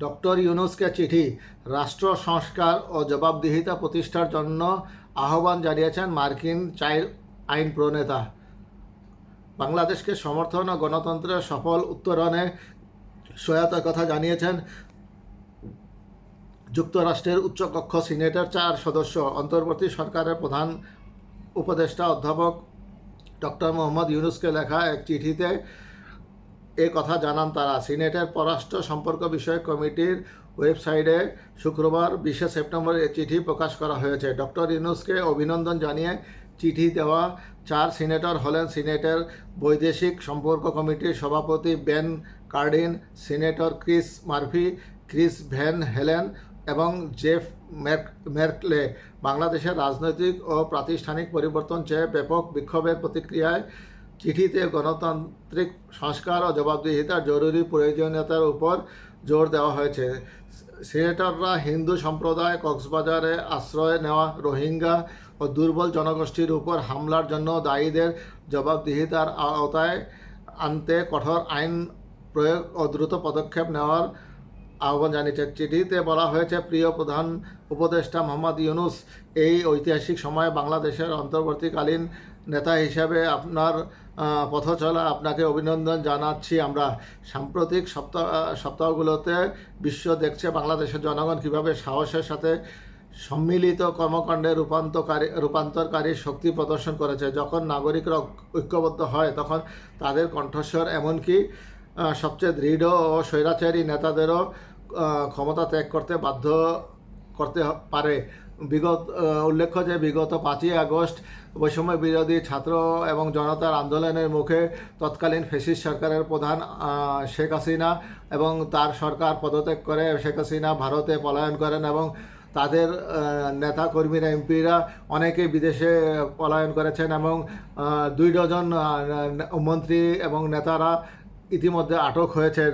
Doctor ইউনুসকে চিঠি, রাষ্ট্র সংস্কার ও জবাবদিহিতা প্রতিষ্ঠার জন্য আহ্বান জানিয়েছেন মার্কিন চাইল্ড আইন প্রণেতা। বাংলাদেশকে সমর্থন ও গণতন্ত্রের সফল উত্তরণে সহায়তার কথা জানিয়েছেন যুক্তরাষ্ট্রের উচ্চকক্ষ সিনেটের চার সদস্য। অন্তর্বর্তী সরকারের প্রধান উপদেষ্টা অধ্যাপক ডক্টর মোহাম্মদ ইউনুসকে লেখা এক চিঠিতে এ কথা জানান তারা। সিনেটের পররাষ্ট্র সম্পর্ক বিষয়ক কমিটির ওয়েবসাইটে শুক্রবার বিশে সেপ্টেম্বর এ চিঠি প্রকাশ করা হয়েছে। ডক্টর ইউনুসকে অভিনন্দন জানিয়ে চিঠি দেওয়া চার সিনেটর হলেন সিনেটের বৈদেশিক সম্পর্ক কমিটির সভাপতি Ben Cardin, senator Chris Murphy, Chris Van Hollen এবং জেফ মেরকলে বাংলাদেশের রাজনৈতিক ও প্রাতিষ্ঠানিক পরিবর্তন চেয়ে ব্যাপক বিক্ষোভের প্রতিক্রিয়ায় চিঠিতে গণতান্ত্রিক সংস্কার ও জবাবদিহিতার জরুরি প্রয়োজনীয়তার উপর জোর দেওয়া হয়েছে। সিনেটররা হিন্দু সম্প্রদায় কক্সবাজারে আশ্রয় নেওয়া রোহিঙ্গা ও দুর্বল জনগোষ্ঠীর উপর হামলার জন্য দায়ীদের জবাবদিহিতার আওতায় আনতে কঠোর আইন প্রয়োগ ও দ্রুত পদক্ষেপ নেওয়ার আহ্বান জানিয়েছে চিঠিতে বলা হয়েছে প্রিয় প্রধান উপদেষ্টা মোহাম্মদ ইউনুস এই ঐতিহাসিক সময়ে বাংলাদেশের অন্তর্বর্তীকালীন নেতা হিসাবে আপনার আহ, পথ চলা আপনাকে অভিনন্দন জানাচ্ছি। আমরা সাম্প্রতিক সপ্তাহ সপ্তাহগুলোতে বিশ্ব দেখছে বাংলাদেশের জনগণ কীভাবে সাহসের সাথে সম্মিলিত কর্মকাণ্ডে রূপান্তরকারী রূপান্তরকারী শক্তি প্রদর্শন করেছে। যখন নাগরিকরা ঐক্যবদ্ধ হয় তখন তাদের কণ্ঠস্বর এমনকি সবচেয়ে দৃঢ় ও স্বৈরাচারী নেতাদেরও ক্ষমতা ত্যাগ করতে বাধ্য করতে পারে। বিগত উল্লেখ্য যে বিগত পাঁচই আগস্ট বৈষম্য বিরোধী ছাত্র এবং জনতার আন্দোলনের মুখে তৎকালীন ফেসিস সরকারের প্রধান শেখ হাসিনা এবং তার সরকার পদত্যাগ করে শেখ হাসিনা ভারতে পলায়ন করেন এবং তাদের নেতা কর্মীরা, এমপিরা অনেকেই বিদেশে পলায়ন করেছেন এবং দুই ডজন মন্ত্রী এবং নেতারা ইতিমধ্যে আটক হয়েছেন।